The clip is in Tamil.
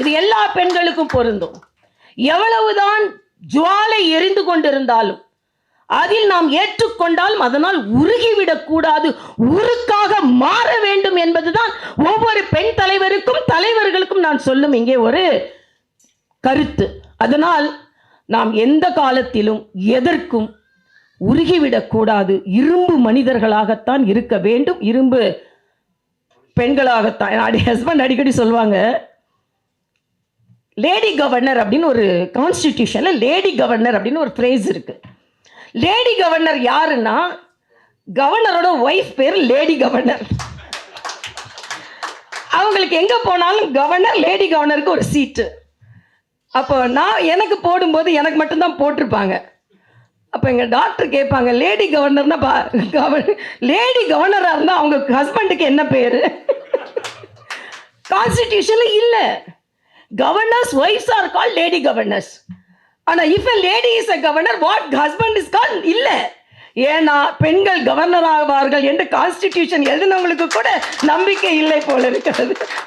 இது எல்லா பெண்களுக்கும் பொருந்தும். எவ்வளவுதான் ஜுவாலை எரிந்து கொண்டிருந்தாலும் அதில் நாம் ஏற்றுக்கொண்டாலும் அதனால் உருகிவிடக்கூடாது உருக்காக மாற வேண்டும் என்பதுதான் ஒவ்வொரு பெண் தலைவருக்கும் தலைவர்களுக்கும் நான் சொல்லும் இங்கே ஒரு கருத்து. அதனால் நாம் எந்த காலத்திலும் எதற்கும் உருகிவிடக்கூடாது இரும்பு மனிதர்களாகத்தான் இருக்க வேண்டும். இரும்பு பெண்களாகத்தான். அடி ஹஸ்பண்ட் அடிக்கடி சொல்லுவாங்க லேடி கவர்னர் அப்படின்னு ஒரு கான்ஸ்டிடியூஷனில் லேடி கவர்னர் அப்படின்னு ஒரு ஃப்ரேஸ் இருக்குது லேடி கவர்னர் யாருன்னா கவர்னரோட ஒய்ஃப் பேர் லேடி கவர்னர் அவங்களுக்கு எங்கே போனாலும் கவர்னர் லேடி கவர்னருக்கு ஒரு சீட்டு அப்போ நான் எனக்கு போடும்போது எனக்கு மட்டும்தான் போட்டிருப்பாங்க. அப்போ எங்கள் டாக்டர் கேட்பாங்க லேடி கவர்னர்னா பா கவர் லேடி கவர்னராக இருந்தால் அவங்க ஹஸ்பண்டுக்கு என்ன பேர்? கான்ஸ்டிடியூஷனில் இல்லை. Governors wives are call lady governors ஆனால் if a lady is a governor what husband is call இல்லை. ஏன்னா பெண்கள் கவர்னர் ஆவார்கள் என்று கான்ஸ்டிடியூஷன் எழுதினவங்களுக்கு கூட நம்பிக்கை இல்லை போல இருக்கிறது.